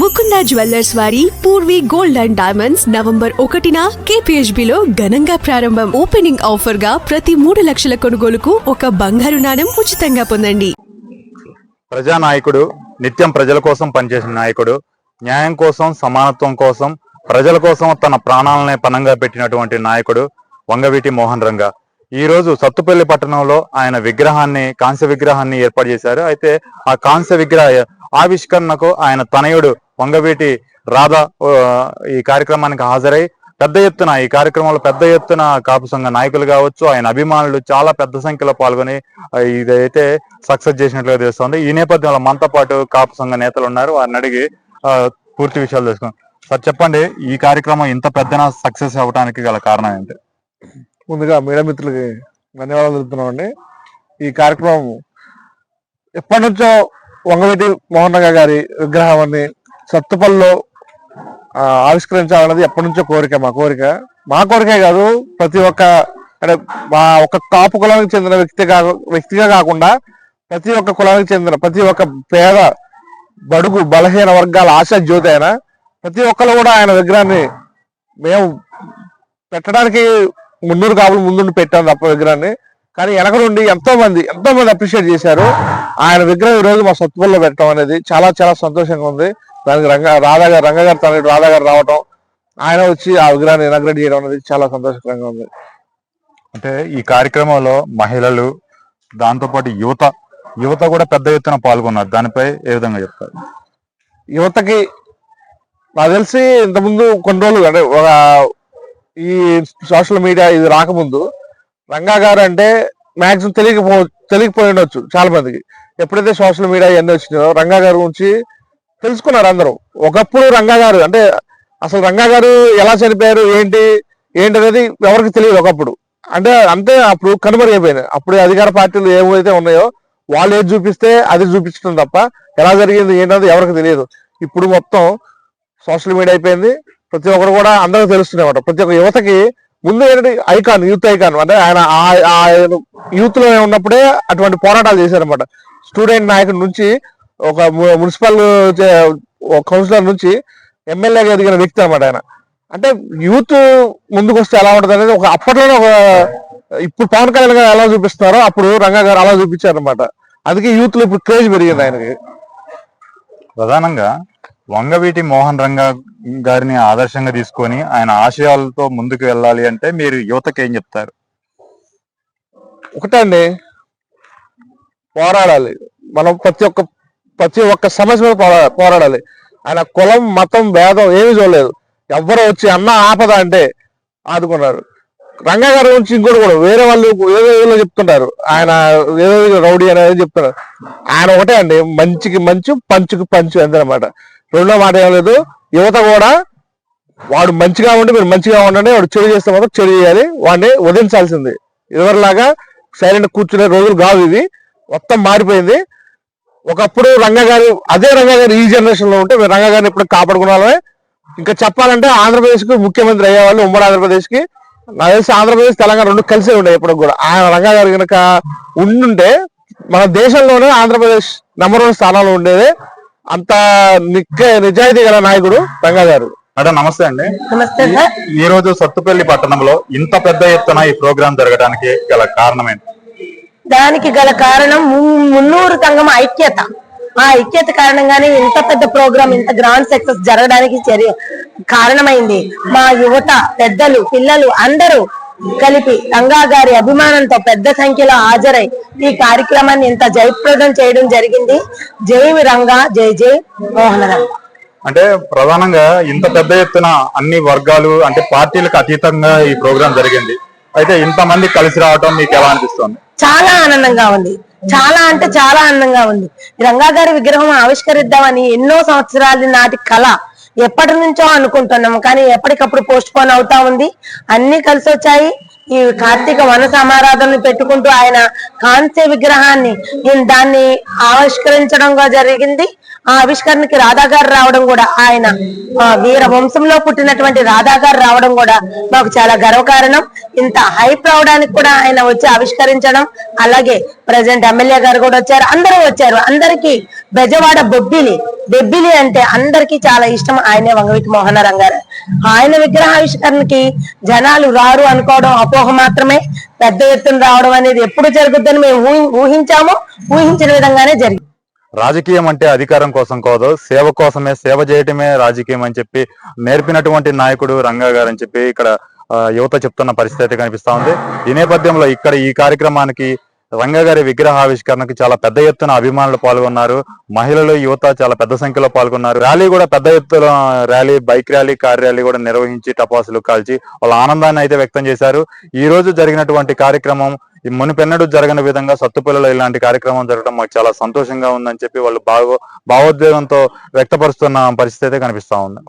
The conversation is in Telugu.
ముకుంద జ్యువెల్లర్స్ వారి Purvi gold and diamonds November ఒకటిన కేపీహెచ్బిలో లో ఘనంగా ప్రారంభం. ఓపెనింగ్ ఆఫర్గా ప్రతి మూడు లక్షల కొనుగోలుకు ఒక బంగారు నాణం ఉచితంగా పొందండి. ప్రజా నాయకుడు నిత్యం ప్రజల కోసం పనిచేసిన నాయకుడు న్యాయం కోసం సమానత్వం కోసం ప్రజల కోసం తన ప్రాణాలనే పణంగా పెట్టినటువంటి నాయకుడు వంగవీటి మోహన్ రంగ. ఈ రోజు సత్తుపల్లి పట్టణంలో ఆయన విగ్రహాన్ని కాంస్య విగ్రహాన్ని ఏర్పాటు చేశారు. అయితే ఆ కాంస్య విగ్రహ ఆవిష్కరణకు ఆయన తనయుడు వంగవీటి రాధా ఈ కార్యక్రమానికి హాజరై పెద్ద ఎత్తున ఈ కార్యక్రమంలో పెద్ద ఎత్తున కాపు సంఘ నాయకులు కావచ్చు ఆయన అభిమానులు చాలా పెద్ద సంఖ్యలో పాల్గొని ఇదైతే సక్సెస్ చేసినట్లుగా తెలుస్తుంది. ఈ నేపథ్యంలో మనతో పాటు కాపు సంఘ నేతలు ఉన్నారు. వారిని అడిగి పూర్తి విషయాలు తెలుసుకుందాం. సార్ చెప్పండి ఈ కార్యక్రమం ఇంత పెద్దన సక్సెస్ అవ్వడానికి గల కారణం ఏంటి? ముందుగా మీడియా మిత్రులకి ధన్యవాదాలు తెలుపుతున్నామండి. ఈ కార్యక్రమం ఎప్పటి నుంచో వంగవీటి మోహన్ గారి విగ్రహాన్ని సత్తుపల్లో ఆవిష్కరించాలన్నది ఎప్పటి నుంచో కోరిక మా కోరిక. మా కోరికే కాదు ప్రతి ఒక్క అంటే మా ఒక కాపు కులానికి చెందిన వ్యక్తి కా వ్యక్తిగా కాకుండా ప్రతి ఒక్క కులానికి చెందిన ప్రతి ఒక్క పేద బడుగు బలహీన వర్గాల ఆశా జ్యోతి అయినా ప్రతి ఒక్కరు కూడా ఆయన విగ్రహాన్ని మేము పెట్టడానికి మున్నూరు కాపులు ముందుండి పెట్టాం తప్ప విగ్రహాన్ని. కానీ వెనక నుండి ఎంతో మంది ఎంతో మంది అప్రిషియేట్ చేశారు. ఆయన విగ్రహం ఈ రోజు మా సత్తుపల్లిలో పెట్టడం అనేది చాలా చాలా సంతోషంగా ఉంది. దానికి రంగ రాధా గారు రంగ గారు తన రాధా గారు రావటం ఆయన వచ్చి ఆ విగ్రహాన్ని ఇనాగ్రేట్ చేయడం అనేది చాలా సంతోషకరంగా ఉంది. అంటే ఈ కార్యక్రమంలో మహిళలు దాంతోపాటు యువత యువత కూడా పెద్ద ఎత్తున పాల్గొన్నారు. దానిపై ఏ విధంగా చెప్తారు? యువతకి నాకు తెలిసి ఇంతకుముందు కొన్ని రోజులు అంటే ఒక ఈ సోషల్ మీడియా ఇది రాకముందు రంగా గారు అంటే మాక్సిమం తెలియకపో తెలియకపోయి ఉండొచ్చు చాలా మందికి ఎప్పుడైతే సోషల్ మీడియా ఇవన్నీ వచ్చినాయో రంగా గారి గురించి తెలుసుకున్నారు అందరూ. ఒకప్పుడు రంగా గారు అంటే అసలు రంగా గారు ఎలా చనిపోయారు ఏంటి ఏంటి అనేది ఎవరికి తెలియదు ఒకప్పుడు. అంటే అంతే అప్పుడు కనుమరుగైపోయినాయి అప్పుడు అధికార పార్టీలు ఏవైతే ఉన్నాయో వాళ్ళు ఏది చూపిస్తే అది చూపించడం తప్ప ఎలా జరిగింది ఏంటనేది ఎవరికి తెలియదు. ఇప్పుడు మొత్తం సోషల్ మీడియా అయిపోయింది. ప్రతి ఒక్కరు కూడా అందరికీ తెలుస్తున్నాయి ప్రతి ఒక్క యువతకి ముందు ఏంటంటే ఐకాన్ యూత్ ఐకాన్. అంటే ఆయన యూత్లో ఉన్నప్పుడే అటువంటి పోరాటాలు చేశారనమాట స్టూడెంట్ నాయకుడి నుంచి ఒక మున్సిపల్ కౌన్సిలర్ నుంచి ఎమ్మెల్యేగా ఎదిగిన వ్యక్తి అనమాట ఆయన. అంటే యూత్ ముందుకు వస్తే ఎలా ఉంటుంది అనేది ఒక అప్పట్లోనే ఒక ఇప్పుడు పవన్ కళ్యాణ్ గారు ఎలా చూపిస్తున్నారో అప్పుడు రంగా గారు అలా చూపించారు అనమాట అందుకే యూత్లో ఇప్పుడు క్రేజ్ పెరిగింది ఆయనకి. ప్రధానంగా వంగవీటి మోహన్ రంగ గారిని ఆదర్శంగా తీసుకొని ఆయన ఆశయాలతో ముందుకు వెళ్ళాలి అంటే మీరు యువతకి ఏం చెప్తారు? ఒకటే అండి. పోరాడాలి. మనం ప్రతి ఒక్క ప్రతి ఒక్క సమస్య మీద పోరా- పోరాడాలి. ఆయన కులం మతం భేదం ఏమీ చూడలేదు. ఎవ్వరు వచ్చి అన్న ఆపద అంటే ఆదుకున్నారు. రంగా గారి గురించి ఇంకోటి కూడా వేరే వాళ్ళు ఏదో ఏదో చెప్తుంటారు ఆయన ఏదో రౌడీ అనేది చెప్తున్నారు. ఆయన ఒకటే అండి మంచికి మంచు పంచుకి పంచు అంతేనమాట రెండో మాట ఏం లేదు. యువత కూడా వాడు మంచిగా ఉండి మీరు మంచిగా ఉండండి వాడు చెడు చేస్తే మాత్రం చెడు చేయాలి వాడిని వదిలించాల్సింది. ఇదివరలాగా సైలెంట్ కూర్చునే రోజులు కాదు ఇది మొత్తం మారిపోయింది. ఒకప్పుడు రంగ గారు అదే రంగ గారు ఈ జనరేషన్లో ఉంటే మేము రంగ గారిని ఇప్పుడు కాపాడుకునే వాళ్ళమే. ఇంకా చెప్పాలంటే ఆంధ్రప్రదేశ్కు ముఖ్యమంత్రి అయ్యేవాళ్ళు ఉమ్మడి ఆంధ్రప్రదేశ్కి నాకు తెలిసి ఆంధ్రప్రదేశ్ తెలంగాణ రెండు కలిసే ఉండే ఇప్పుడు కూడా. ఆయన రంగ గారు కనుక ఉండుంటే మన దేశంలోనే ఆంధ్రప్రదేశ్ నెంబర్ వన్ స్థానంలో ఉండేది. అంత నిక్క నిజాయితీ గల నాయకుడు రంగా గారు. మేడం నమస్తే అండి. నమస్తే సార్. ఈ రోజు సత్తుపల్లి పట్టణంలో ఇంత పెద్ద ఎత్తున ఈ ప్రోగ్రాం జరగడానికి గల కారణం ఏంటి? దానికి గల కారణం ము- మున్నూరు సంఘం ఐక్యత. ఆ ఐక్యత కారణంగానే ఇంత పెద్ద ప్రోగ్రామ్ ఇంత గ్రాండ్ సక్సెస్ జరగడానికి చర్య కారణమైంది. మా యువత పెద్దలు పిల్లలు అందరూ కలిపి రంగా గారి అభిమానంతో పెద్ద సంఖ్యలో హాజరై ఈ కార్యక్రమాన్ని ఇంత జయప్రదం చేయడం జరిగింది. జై రంగా జై జై మోహన అంటే ప్రధానంగా ఇంత పెద్ద ఎత్తున అన్ని వర్గాలు అంటే పార్టీలకు అతీతంగా ఈ ప్రోగ్రాం జరిగింది. అయితే ఇంతమంది కలిసి రావటం మీకు ఎలా అనిపిస్తుంది? చాలా ఆనందంగా ఉంది. చాలా అంటే చాలా ఆనందంగా ఉంది. రంగా గారి విగ్రహం ఆవిష్కరిద్దామని ఎన్నో సంవత్సరాల నాటి కళ ఎప్పటి నుంచో అనుకుంటున్నాం. కానీ ఎప్పటికప్పుడు పోస్ట్ పోన్ అవుతా ఉంది. అన్ని కలిసి వచ్చాయి. ఈ కార్తీక వన సమారాధనలు పెట్టుకుంటూ ఆయన కాంస్య విగ్రహాన్ని దాన్ని ఆవిష్కరించడం జరిగింది. ఆ ఆవిష్కరణకి రాధా గారు రావడం కూడా ఆయన వీర వంశంలో పుట్టినటువంటి రాధా గారు రావడం కూడా మాకు చాలా గర్వకారణం. ఇంత హైప్ రావడానికి కూడా ఆయన వచ్చి ఆవిష్కరించడం అలాగే ప్రజెంట్ ఎమ్మెల్యే గారు కూడా వచ్చారు. అందరూ వచ్చారు. అందరికి బెజవాడ బొబ్బిలి బెబ్బిలి అంటే అందరికీ చాలా ఇష్టం. ఆయనే వంగవీటి మోహన రంగారు ఆయన విగ్రహావిష్కరణకి జనాలు రారు అనుకోవడం అపోహ మాత్రమే. పెద్ద ఎత్తున రావడం అనేది ఎప్పుడు జరుగుద్దని మేము ఊహి- ఊహించాము. ఊహించిన విధంగానే జరిగింది. రాజకీయం అంటే అధికారం కోసం కాదు సేవ కోసమే సేవ చేయటమే రాజకీయం అని చెప్పి నేర్పినటువంటి నాయకుడు రంగా గారు అని చెప్పి ఇక్కడ యువత చెప్తున్న పరిస్థితి కనిపిస్తా ఉంది. ఈ నేపథ్యంలో ఇక్కడ ఈ కార్యక్రమానికి రంగా గారి విగ్రహావిష్కరణకి చాలా పెద్ద ఎత్తున అభిమానులు పాల్గొన్నారు. మహిళలు యువత చాలా పెద్ద సంఖ్యలో పాల్గొన్నారు. ర్యాలీ కూడా పెద్ద ఎత్తున rally bike rally car rally కూడా నిర్వహించి టపాసులు కాల్చి వాళ్ళ ఆనందాన్ని అయితే వ్యక్తం చేశారు. ఈ రోజు జరిగినటువంటి కార్యక్రమం ఈ మునిపెన్నడూ జరగని విధంగా సత్తుపల్లిలో ఇలాంటి కార్యక్రమం జరగడం మాకు చాలా సంతోషంగా ఉందని చెప్పి వాళ్ళు భావో భావోద్వేగంతో వ్యక్తపరుస్తున్న పరిస్థితి అయితే కనిపిస్తా ఉంది.